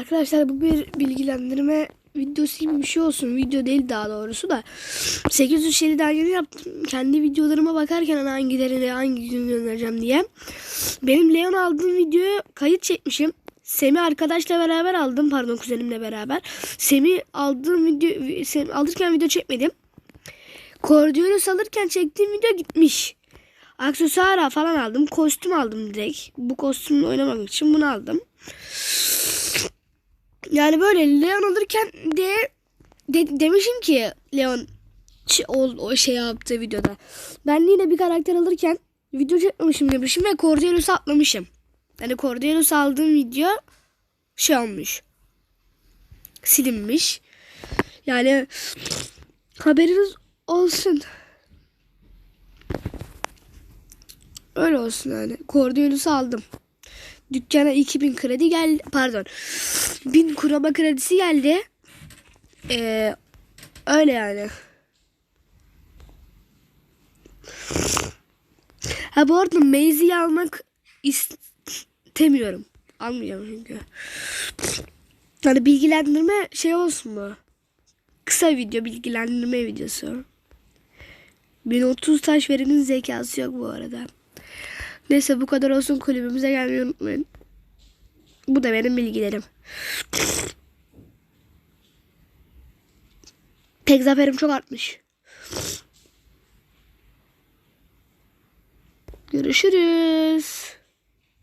Arkadaşlar bu bir bilgilendirme videosu gibi bir şey olsun. Video değil daha doğrusu da. 807 daha yeni yaptım. Kendi videolarıma bakarken hani hangilerini hangi gün göndereceğim diye. Benim Leon aldığım videoyu kayıt çekmişim. Semih arkadaşla beraber aldım. Pardon kuzenimle beraber. Semih aldığım video Semih alırken video çekmedim. Coriolis alırken çektiğim video gitmiş. Aksesuar falan aldım. Kostüm aldım direkt. Bu kostümle oynamak için bunu aldım. Yani böyle Leon alırken de, de- demişim ki Leon o, o şey yaptığı videoda. Ben yine bir karakter alırken video çekmemişim demişim ve Cordelius'u atlamışım. Yani Cordelius aldığım video şey olmuş. Silinmiş. Yani haberiniz olsun. Öyle olsun yani. Cordelius'u aldım. Dükkana 2000 kredi geldi. Pardon. 1000 kurama kredisi geldi. Ee, öyle yani. Ha bu arada Maze'i almak istemiyorum. Almayacağım çünkü. Hani bilgilendirme şey olsun mu? Kısa video bilgilendirme videosu. 1030 taş verenin zekası yok bu arada. Neyse bu kadar olsun kulübümüze gelmeyi unutmayın. Bu da benim bilgilerim. Tek zaferim çok artmış. Görüşürüz.